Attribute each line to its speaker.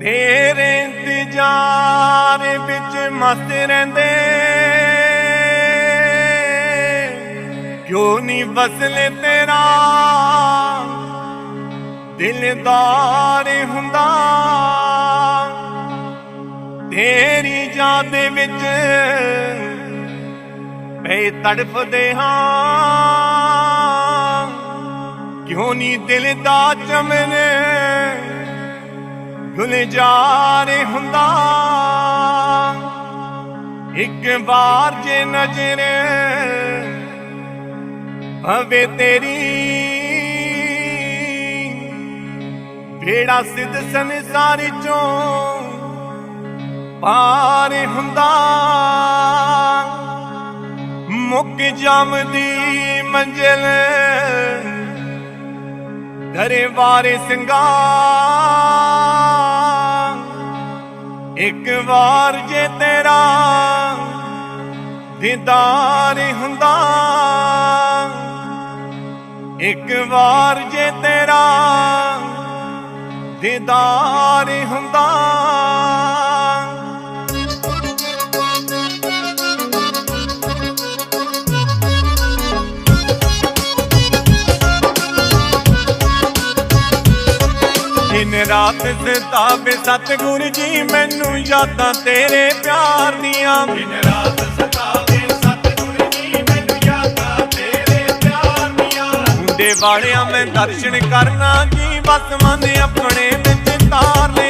Speaker 1: ਤੇਰੇ ਇੰਤਜ਼ਾਰ ਵਿੱਚ ਮਸਤ ਰਹਿੰਦੇ। ਕਿਉਂ ਨਹੀਂ ਵਸਲੇ ਤੇਰਾ? ਦਿਲਦਾਰ ਹੁੰਦਾ। ਤੇਰੀ ਯਾਦ ਵਿੱਚ ਪਏ ਤੜਫਦੇ ਹਾਂ। ਕਿਉਂ ਨਹੀਂ ਦਿਲ ਦਾ ਚਮਨੇ ਗੁਲਜ਼ਾਰ ਹੁੰਦਾ। ਇੱਕ ਵਾਰ ਜੇ ਨਜ਼ਰ ਭਵੇ ਤੇਰੀ ਬੇੜਾ ਸਿੱਧ ਸੰਸਾਰ ਚੋਂ ਪਾਰ ਹੁੰਦਾ। ਮੁੱਕ ਜਮਦੀ ਮੰਜ਼ਿਲ ਦਰੇ ਵਾਰੇ ਸਿੰਘਾਰ ਇੱਕ ਵਾਰ ਜੇ ਤੇਰਾ ਦੀਦਾਰ ਹੁੰਦਾ ਇੱਕ ਵਾਰ ਜੇ ਤੇਰਾ ਦੀਦਾਰ ਹੁੰਦਾ ਦਿਨ ਰਾਤ ਸਤਾਵੇ ਸਤਗੁਰ ਜੀ ਮੈਨੂੰ ਯਾਦਾਂ ਤੇਰੇ ਪਿਆਰ ਦੀਆਂ।
Speaker 2: ਸਤਗੁਰ ਜੀ ਮੈਨੂੰ ਯਾਦਾਂ ਤੇਰੇ ਪਿਆਰ ਦੀਆਂ।
Speaker 1: ਮੁੰਡੇ ਵਾਲਿਆਂ ਮੈਂ ਦਰਸ਼ਨ ਕਰਨਾ ਕੀ ਬਸ ਮਨ ਆਪਣੇ ਵਿੱਚ ਤਾਰ ਲੈ